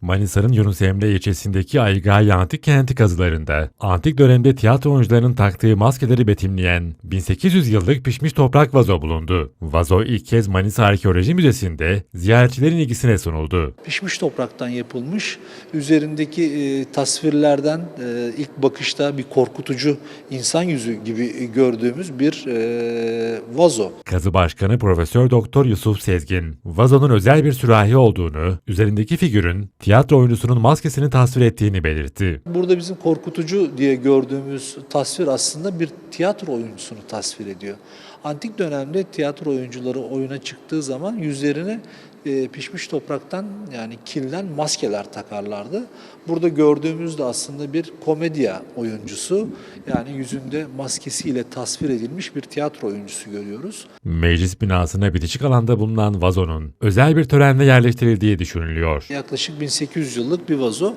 Manisa'nın Yunus Emre ilçesindeki Aygay Antik Kenti kazılarında antik dönemde tiyatro oyuncularının taktığı maskeleri betimleyen 1800 yıllık pişmiş toprak vazo bulundu. Vazo ilk kez Manisa Arkeoloji Müzesi'nde ziyaretçilerin ilgisine sunuldu. pişmiş topraktan yapılmış. Üzerindeki e, tasvirlerden e, ilk bakışta bir korkutucu insan yüzü gibi gördüğümüz bir e, vazo. Kazı Başkanı Profesör Doktor Yusuf Sezgin, vazonun özel bir sürahi olduğunu, üzerindeki figürün tiyatro oyuncusunun maskesini tasvir ettiğini belirtti. Burada bizim korkutucu diye gördüğümüz tasvir aslında bir tiyatro oyuncusunu tasvir ediyor. Antik dönemde tiyatro oyuncuları oyuna çıktığı zaman yüzlerine e, pişmiş topraktan yani kilden maskeler takarlardı. Burada gördüğümüz de aslında bir komedya oyuncusu yani yüzünde maskesiyle tasvir edilmiş bir tiyatro oyuncusu görüyoruz. Meclis binasına bitişik alanda bulunan vazonun özel bir törenle yerleştirildiği düşünülüyor. Yaklaşık 1800 yıllık bir vazo.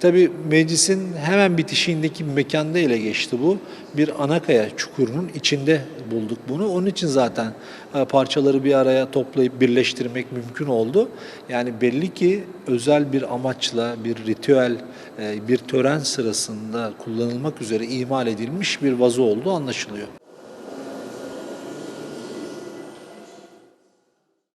Tabi meclisin hemen bitişiğindeki bir mekanda ele geçti bu. Bir anakaya çukurunun içinde bulduk bunu. Onun için zaten e, parçaları bir araya toplayıp birleştirmek mümkün oldu. Yani belli ki özel bir amaçla bir ritüel, e, bir tören sırasında kullanılmak üzere imal edilmiş bir vazo olduğu anlaşılıyor.